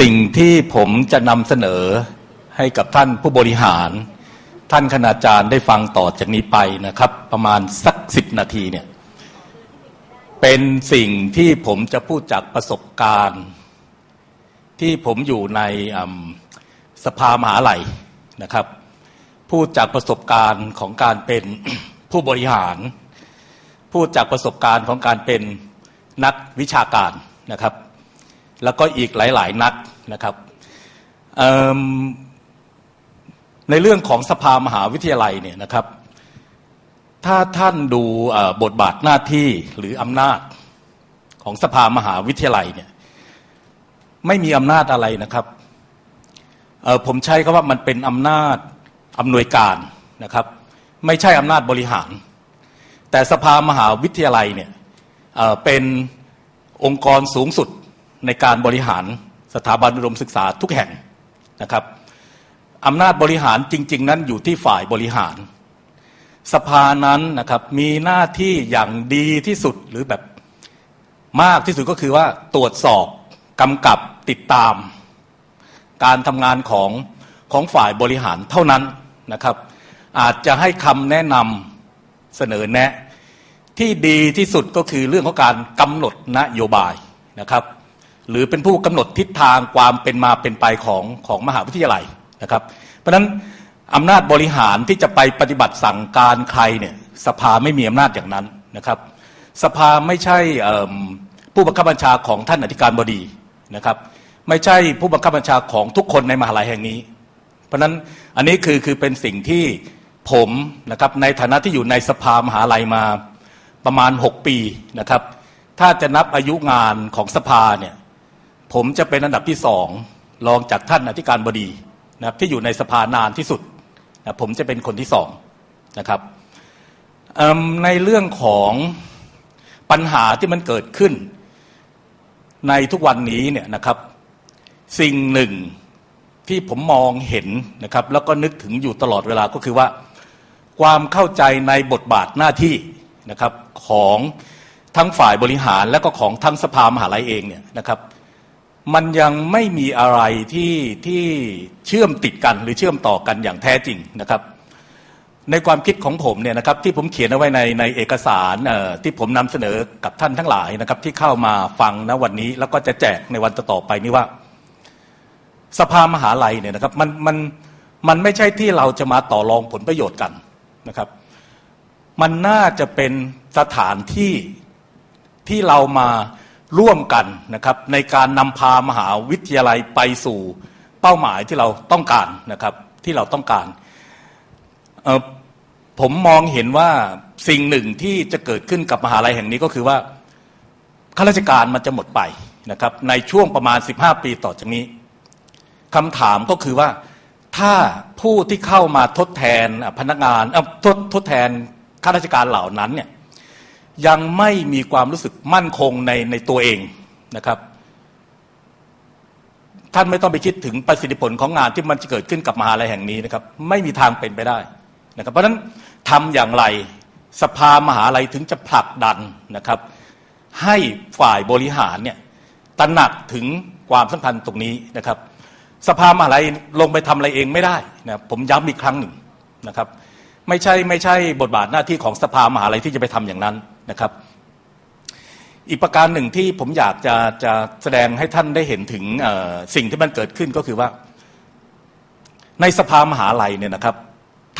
สิ่งที่ผมจะนำเสนอให้กับท่านผู้บริหาร ท่านคณาจารย์ได้ฟังต่อจากนี้ไปนะครับ ประมาณสักสิบนาทีเนี่ย เป็นสิ่งที่ผมจะพูดจากประสบการณ์ ที่ผมอยู่ในสภามหาลัยนะครับ พูดจากประสบการณ์ของการเป็นผู้บริหาร พูดจากประสบการณ์ของการเป็นนักวิชาการนะครับ แล้วก็อีกหลาย ๆ นักนะครับในเรื่องของสภามหาวิทยาลัยเนี่ยนะครับ ถ้าท่านดูบทบาทหน้าที่หรืออำนาจของสภามหาวิทยาลัยเนี่ยไม่มีอำนาจอะไรนะครับผมใช้คำว่ามันเป็นอำนาจอำนวยการนะครับ ไม่ใช่อำนาจบริหาร แต่สภามหาวิทยาลัยเนี่ยเเป็นองค์กรสูงสุด ในการบริหารสถาบันอุดมศึกษาทุกแห่งนะครับอำนาจบริหารจริง ๆ นั้นอยู่ที่ฝ่ายบริหาร สภานั้นนะครับมีหน้าที่อย่างดีที่สุดหรือแบบมากที่สุดก็คือว่าตรวจสอบกำกับติดตาม การทำงานของของฝ่ายบริหารเท่านั้นนะครับ อาจจะให้คำแนะนำเสนอแนะ ที่ดีที่สุดก็คือเรื่องของการกำหนดนโยบายนะครับ หรือเป็นผู้กำหนดทิศทางความเป็นมาเป็นไปของของมหาวิทยาลัยนะครับ เพราะฉะนั้นอำนาจบริหารที่จะไปปฏิบัติสั่งการใครเนี่ยสภาไม่มีอำนาจอย่างนั้นนะครับ สภาไม่ใช่ผู้บังคับบัญชาของท่านอธิการบดีนะครับ ไม่ใช่ผู้บังคับบัญชาของทุกคนในมหาลัยแห่งนี้ เพราะฉะนั้นอันนี้คือคือเป็นสิ่งที่ผมนะครับในฐานะที่อยู่ในสภามหาลัยมาประมาณ 6 ปีนะครับ ถ้าจะนับอายุงานของสภาเนี่ย ผมจะเป็นอันดับที่สองรองจากท่านอธิการบดีนะครับที่อยู่ในสภานานที่สุดนะผมจะเป็นคนที่สองนะครับในเรื่องของปัญหาที่มันเกิดขึ้น ในทุกวันนี้เนี่ยนะครับ สิ่งหนึ่งที่ผมมองเห็นนะครับ แล้วก็นึกถึงอยู่ตลอดเวลาก็คือว่า ความเข้าใจในบทบาทหน้าที่นะครับของทั้งฝ่ายบริหารและก็ของทั้งสภามหาลัยเองเนี่ยนะครับ มันยังไม่มีอะไรที่ที่เชื่อมติดกันหรือเชื่อมต่อกันอย่างแท้จริงนะครับ ในความคิดของผมเนี่ยนะครับที่ผมเขียนเอาไว้ในในเอกสารที่ผมนำเสนอกับท่านทั้งหลายนะครับ ที่เข้ามาฟังณวันนี้ แล้วก็จะแจกในวันต่อๆไปนี้ว่า สภามหาลัยเนี่ยนะครับมันมันมันไม่ใช่ที่เราจะมาต่อรองผลประโยชน์กันนะครับ มันน่าจะเป็นสถานที่ที่เรามา ร่วมกันนะครับในการนำพามหาวิทยาลัยไปสู่เป้าหมายที่เราต้องการนะครับที่เราต้องการ ผมมองเห็นว่าสิ่งหนึ่งที่จะเกิดขึ้นกับมหาลัยแห่งนี้ก็คือว่าข้าราชการมันจะหมดไปนะครับในช่วงประมาณ 15 ปีต่อจากนี้คำถามก็คือว่าถ้าผู้ที่เข้ามาทดแทนพนักงานทดทดแทนข้าราชการเหล่านั้นเนี่ย ยังไม่มีความรู้สึกมั่นคงในในตัวเองนะครับ ท่านไม่ต้องไปคิดถึงประสิทธิผลของงานที่มันจะเกิดขึ้นกับมหาลัยแห่งนี้นะครับ ไม่มีทางเป็นไปได้นะครับ เพราะฉะนั้นทำอย่างไรสภามหาลัยถึงจะผลักดันนะครับ ให้ฝ่ายบริหารเนี่ยตระหนักถึงความสำคัญตรงนี้นะครับ สภามหาลัยลงไปทำอะไรเองไม่ได้นะผมย้ำอีกครั้งหนึ่งนะครับ ไม่ใช่ไม่ใช่บทบาทหน้าที่ของสภามหาลัยที่จะไปทำอย่างนั้น นะครับ อีกประการหนึ่งที่ผมอยากจะจะแสดงให้ท่านได้เห็นถึงสิ่งที่มันเกิดขึ้นก็คือว่า ในสภามหาลัยเนี่ยนะครับ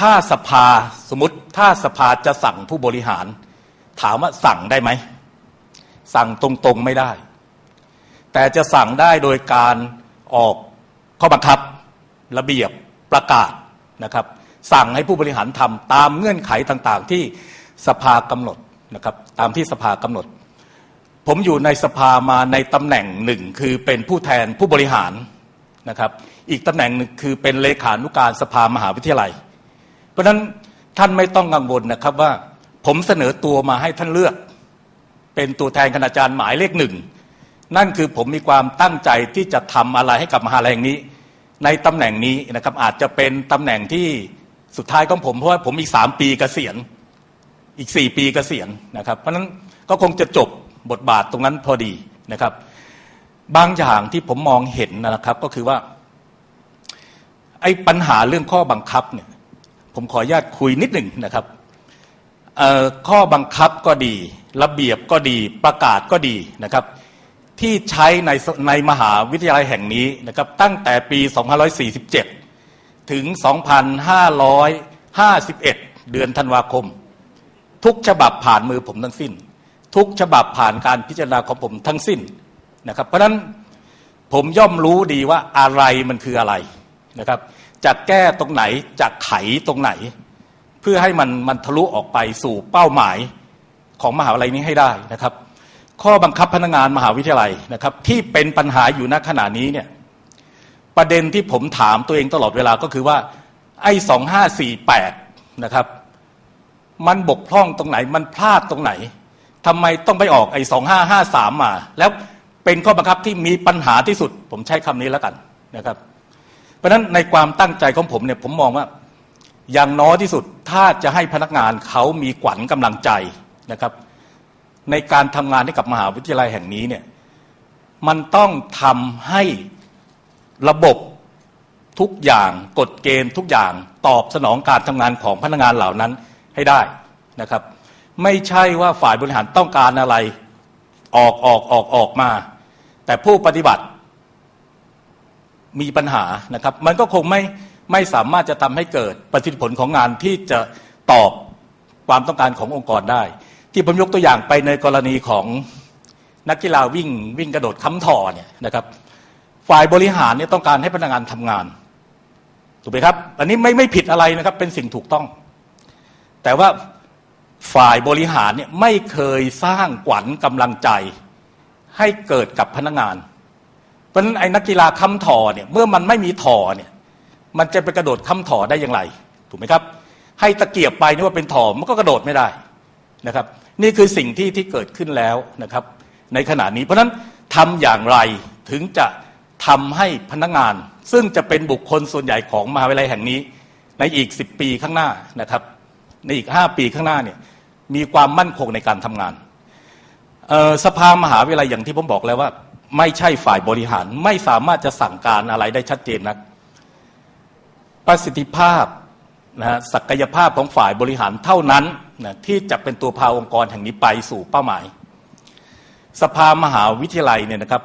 ถ้าสภาสมมติถ้าสภาจะสั่งผู้บริหาร ถามว่าสั่งได้ไหม สั่งตรงๆไม่ได้ แต่จะสั่งได้โดยการออกข้อบังคับระเบียบประกาศนะครับ สั่งให้ผู้บริหารทำตามเงื่อนไขต่างๆ ที่สภากำหนด นะครับตามที่สภากำหนด ผมอยู่ในสภามาในตำแหน่งหนึ่งคือเป็นผู้แทนผู้บริหารนะครับอีกตำแหน่งหนึ่งคือเป็นเลขานุการสภามหาวิทยาลัย เพราะฉะนั้นท่านไม่ต้องกังวลนะครับว่าผมเสนอตัวมาให้ท่านเลือก เป็นตัวแทนคณาจารย์หมายเลขหนึ่งนั่นคือผมมีความตั้งใจที่จะทำอะไรให้กับมหาลัยแห่งนี้ ในตำแหน่งนี้นะครับอาจจะเป็นตำแหน่งที่สุดท้ายของผมเพราะว่าผมอีกสามปีเกษียณ อีกสี่ปีกเกษียณนะครับ เพราะนั้นก็คงจะจบบทบาทตรงนั้นพอดีนะครับ บางอย่างที่ผมมองเห็นนะครับก็คือว่า ไอ้ปัญหาเรื่องข้อบังคับเนี่ยผมขออนุญาตคุยนิดหนึ่งนะครับข้อบังคับก็ดี ระเบียบก็ดีประกาศก็ดีนะครับ ที่ใช้ในในมหาวิทยาลัยแห่งนี้นะครับ ตั้งแต่ปี 2547 ถึง 2551 เดือนธันวาคม ทุกฉบับผ่านมือผมทั้งสิ้น ทุกฉบับผ่านการพิจารณาของผมทั้งสิ้นนะครับ เพราะฉะนั้นผมย่อมรู้ดีว่าอะไรมันคืออะไรนะครับจะแก้ตรงไหนจะไขตรงไหน เพื่อให้มันมันทะลุออกไปสู่เป้าหมายของมหาวิทยาลัยนี้ให้ได้นะครับ ข้อบังคับพนักงานมหาวิทยาลัยนะครับ ที่เป็นปัญหาอยู่ณขณะนี้เนี่ยประเด็นที่ผมถามตัวเองตลอดเวลาก็คือว่าไอ้สองห้าสี่แปดนะครับ มันบกพร่องตรงไหน มันพลาดตรงไหนทำไมต้องไปออกไอ้สองห้าห้าสามมา แล้วเป็นข้อบังคับที่มีปัญหาที่สุด ผมใช้คำนี้แล้วกันนะครับ เพราะฉะนั้นในความตั้งใจของผมเนี่ยผมมองว่า อย่างน้อยที่สุดถ้าจะให้พนักงานเขามีขวัญกำลังใจนะครับ ในการทำงานให้กับมหาวิทยาลัยแห่งนี้เนี่ยมันต้องทำให้ระบบทุกอย่างกฎเกณฑ์ทุกอย่างตอบสนองการทำงานของพนักงานเหล่านั้น ให้ได้นะครับ ไม่ใช่ว่าฝ่ายบริหารต้องการอะไรออกออกออกออกมา แต่ผู้ปฏิบัติมีปัญหานะครับ มันก็คงไม่ไม่สามารถจะทำให้เกิดประสิทธิผลของงานที่จะตอบความต้องการขององค์กรได้ ที่ผมยกตัวอย่างไปในกรณีของนักกีฬาวิ่งวิ่งกระโดดค้ำถอเนี่ยนะครับ ฝ่ายบริหารเนี่ยต้องการให้พนักงานทำงานถูกไหมครับ อันนี้ไม่ไม่ผิดอะไรนะครับ เป็นสิ่งถูกต้อง แต่ว่าฝ่ายบริหารเนี่ยไม่เคยสร้างขวัญกำลังใจให้เกิดกับพนักงาน เพราะฉะนั้นไอ้นักกีฬาค้ำถ่อเนี่ยเมื่อมันไม่มีถ่อเนี่ยมันจะไปกระโดดค้ำถ่อได้อย่างไร ถูกไหมครับ ให้ตะเกียบไปนี่ว่าเป็นถ่อมันก็กระโดดไม่ได้นะครับ นี่คือสิ่งที่ที่เกิดขึ้นแล้วนะครับ ในขณะนี้ เพราะฉะนั้นทำอย่างไรถึงจะทำให้พนักงาน ซึ่งจะเป็นบุคคลส่วนใหญ่ของมหาวิทยาลัยแห่งนี้ ในอีก 10 ปีข้างหน้านะครับ ในอีก 5 ปีข้างหน้าเนี่ยมีความมั่นคงในการทำงานสภามหาวิทยาลัยอย่างที่ผมบอกแล้วว่า ไม่ใช่ฝ่ายบริหารไม่สามารถจะสั่งการอะไรได้ชัดเจนนักประสิทธิภาพนะฮะศักยภาพของฝ่ายบริหารเท่านั้นนะที่จะเป็นตัวพาองค์กรแห่งนี้ไปสู่เป้าหมาย สภามหาวิทยาลัยเนี่ยนะครับ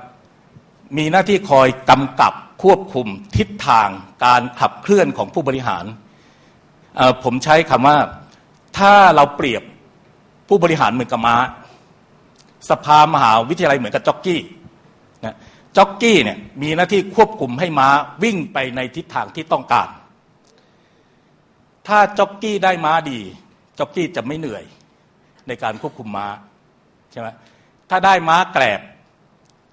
มีหน้าที่คอยกำกับควบคุมทิศทางการขับเคลื่อนของผู้บริหาร ผมใช้คำว่า ถ้าเราเปรียบผู้บริหารเหมือนกับม้า สภามหาวิทยาลัยเหมือนกับจ็อกกี้นะจ็อกกี้เนี่ยมีหน้าที่ควบคุมให้ม้าวิ่งไปในทิศทางที่ต้องการ ถ้าจ็อกกี้ได้ม้าดีจ็อกกี้จะไม่เหนื่อยในการควบคุมม้าใช่ไหมถ้าได้ม้าแกรบ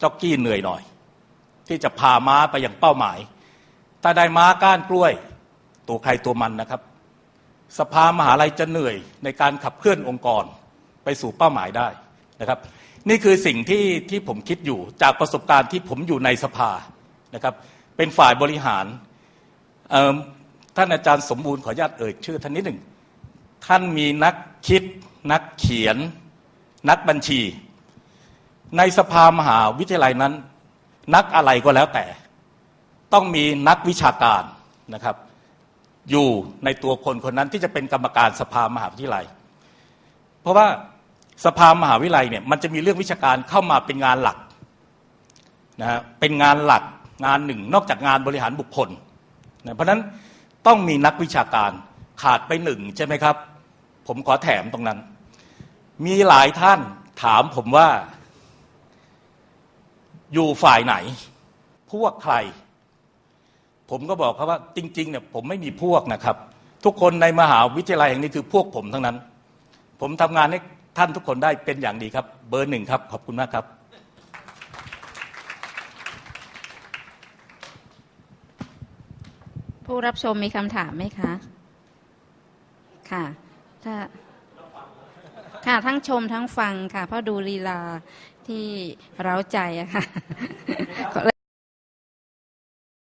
จ็อกกี้เหนื่อยหน่อย ที่จะพาม้าไปอย่างเป้าหมาย ถ้าได้ม้าก้านกล้วย ตัวใครตัวมันนะครับ สภามหาลัยจะเหนื่อยในการขับเคลื่อนองค์กรไปสู่เป้าหมายได้นะครับ นี่คือสิ่งที่ที่ผมคิดอยู่จากประสบการณ์ที่ผมอยู่ในสภานะครับ เป็นฝ่ายบริหารท่านอาจารย์สมบูรณ์ขออนุญาตเอ่ยชื่อท่านนิดหนึ่งท่านมีนักคิด นักเขียน นักบัญชี ในสภามหาวิทยาลัยนั้น นักอะไรก็แล้วแต่ ต้องมีนักวิชาการนะครับ อยู่ในตัวคนคนนั้นที่จะเป็นกรรมการสภามหาวิทยาลัย เพราะว่าสภามหาวิทยาลัยเนี่ยมันจะมีเรื่องวิชาการเข้ามาเป็นงานหลักนะฮะเป็นงานหลักงานหนึ่ง นอกจากงานบริหารบุคคลนะเพราะฉะนั้นต้องมีนักวิชาการขาดไปหนึ่งใช่ไหมครับ ผมขอแถมตรงนั้น มีหลายท่านถามผมว่า อยู่ฝ่ายไหน พวกใคร ผมก็บอกเขาว่าจริงๆเนี่ยผมไม่มีพวกนะครับ ทุกคนในมหาวิทยาลัยแห่งนี้คือพวกผมทั้งนั้น ผมทำงานให้ท่านทุกคนได้เป็นอย่างดีครับ เบอร์หนึ่งครับขอบคุณมากครับ ผู้รับชมมีคำถามไหมคะ ค่ะ ถ้าค่ะทั้งชมทั้งฟังค่ะ เพราะดูลีลาที่เร้าใจอะค่ะ